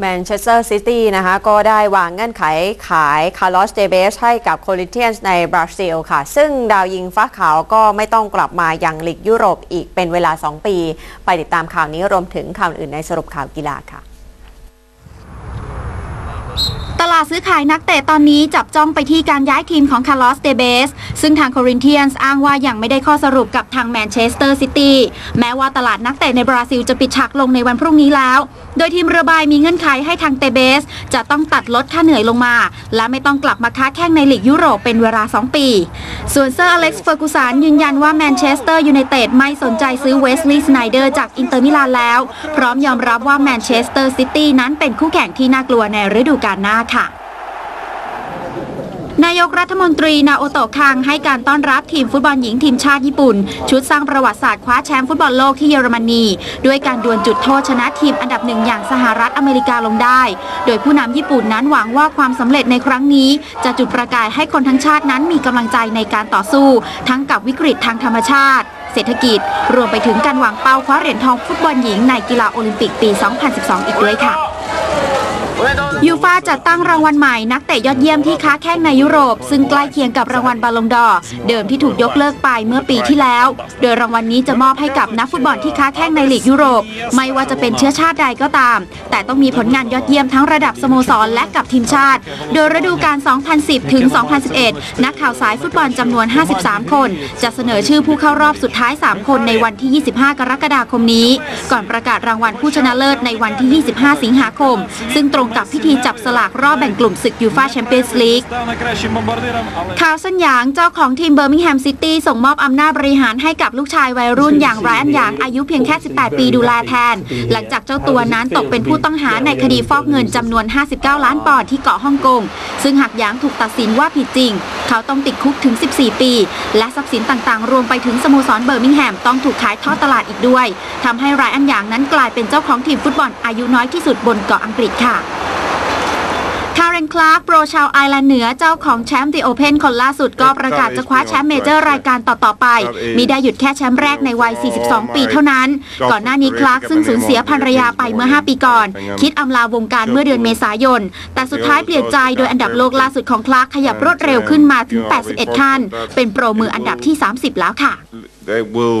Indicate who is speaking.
Speaker 1: แมนเชสเตอร์ซิตี้นะคะก็ได้วางเงื่อนไขขายคาร์ลอสเดเบสให้กับโคลิเทียนส์ในบราซิลค่ะ ซึ่งดาวยิงฟ้าขาวก็ไม่ต้องกลับมายังลีกยุโรปอีกเป็นเวลา 2 ปี ไปติดตามข่าวนี้รวมถึงข่าวอื่นในสรุปข่าวกีฬาค่ะา
Speaker 2: ดซื้อขายนักเตะตอนนี้จับจ้องไปที่การย้ายทีมของคาร์ลอสเดเบส ซึ่งทางโครินเทียนส์อ้างว่ายังไม่ได้ข้อสรุปกับทางแมนเชสเตอร์ซิตี้แม้ว่าตลาดนักเตะในบราซิลจะปิดฉากลงในวันพรุ่งนี้แล้ว โดยทีมเรือใบมีเงื่อนไขให้ทางเตเบส จะต้องตัดลดค่าเหนื่อยลงมา และไม่ต้องกลับมาค้าแข่งในลีกยุโรปเป็นเวลา 2 ปี ส่วนเซอร์อเล็กซ์เฟอร์กูสันยืนยันว่าแมนเชสเตอร์ยูไนเต็ดไม่สนใจซื้อเวสลีย์สไนเดอร์จากอินเตอร์มิลานแล้ว พร้อมยอมรับว่าแมนเชสเตอร์ซิตี้นั้นเป็นคู่แข่งที่น่ากลัวในฤดูกาลหน้าค่ะ นายกรัฐมนตรีนาโอโตะคังให้การต้อนรับทีมฟุตบอลหญิงทีมชาติญี่ปุ่น ชุดสร้างประวัติศาสตร์คว้าแชมป์ฟุตบอลโลกที่เยอรมนี ด้วยการดวลจุดโทษชนะทีมอันดับหนึ่งอย่างสหรัฐอเมริกาลงได้ โดยผู้นำญี่ปุ่นนั้นหวังว่าความสำเร็จในครั้งนี้ จะจุดประกายให้คนทั้งชาตินั้นมีกำลังใจในการต่อสู้ ทั้งกับวิกฤตทางธรรมชาติ เศรษฐกิจ รวมไปถึงการหวังเป้าคว้าเหรียญทองฟุตบอลหญิงในกีฬาโอลิมปิกปี 2012 อีกด้วยค่ะ ยูฟาจัดตั้งรางวัลใหม่นักเตะยอดเยี่ยมที่ค้าแข้งในยุโรป ซึ่งใกล้เคียงกับรางวัลบาลงดอร์เดิมที่ถูกยกเลิกไปเมื่อปีที่แล้ว โดยรางวัลนี้จะมอบให้กับนักฟุตบอลที่ค้าแข้งในลีกยุโรป ไม่ว่าจะเป็นเชื้อชาติใดก็ตาม แต่ต้องมีผลงานยอดเยี่ยมทั้งระดับสโมสรและกับทีมชาติ โดยฤดูกาล 2010 ถึง 2011 นักข่าวสายฟุตบอลจำนวน 53 คน จะเสนอชื่อผู้เข้ารอบสุดท้าย 3 คนในวันที่ 25 กรกฎาคมนี้ ก่อนประกาศรางวัลผู้ชนะเลิศในวันที่ 25 สิงหาคม ซึ่งตรงกับพิธีจับสลากรอบแบ่งกลุ่มศึกยูฟาแชมเปี้ยนส์ลีกคาวสัญญางเจ้าของทีมเบอร์มิงแฮมซิตี้ส่งมอบอำนาจบริหารให้กับลูกชายวัยรุ่นอย่างไรอันยางอายุเพียงแค่ 18 ปีดูแลแทน หลังจากเจ้าตัวนั้นตกเป็นผู้ต้องหาในคดีฟอกเงินจำนวน 59 ล้านปอนด์ที่เกาะฮ่องกง ซึ่งหากยางถูกตัดสินว่าผิดจริง เขาต้องติดคุกถึง 14 ปี และทรัพย์สินต่างๆ รวมไปถึงสโมสรเบอร์มิงแฮมต้องถูกขายทอดตลาดอีกด้วยทำให้ไรอันยางนั้นกลายเป็นเจ้าของทีมฟุตบอลอายุน้อยที่สุดบนเกาะอังกฤษค่ะ นคลาร์กโปรชาวไอร์แลนด์เหนือเจ้าของแชมป์ The Open คนล่าสุดก็ประกาศจะคว้าแชมป์เมเจอร์รายการต่อ ๆ ไป มีได้หยุดแค่แชมป์แรกในวัย 42 ปีเท่านั้น ก่อนหน้านี้คลาร์กซึ่งสูญเสียภรรยาไปเมื่อ 5 ปีก่อน คิดอำลาวงการเมื่อเดือนเมษายน แต่สุดท้ายเปลี่ยนใจโดยอันดับโลกล่าสุดของคลาร์กขยับรวดเร็วขึ้นมาถึง 81 ขั้น เป็นโปรมืออันดับที่ 30 แล้วค่ะ
Speaker 3: they will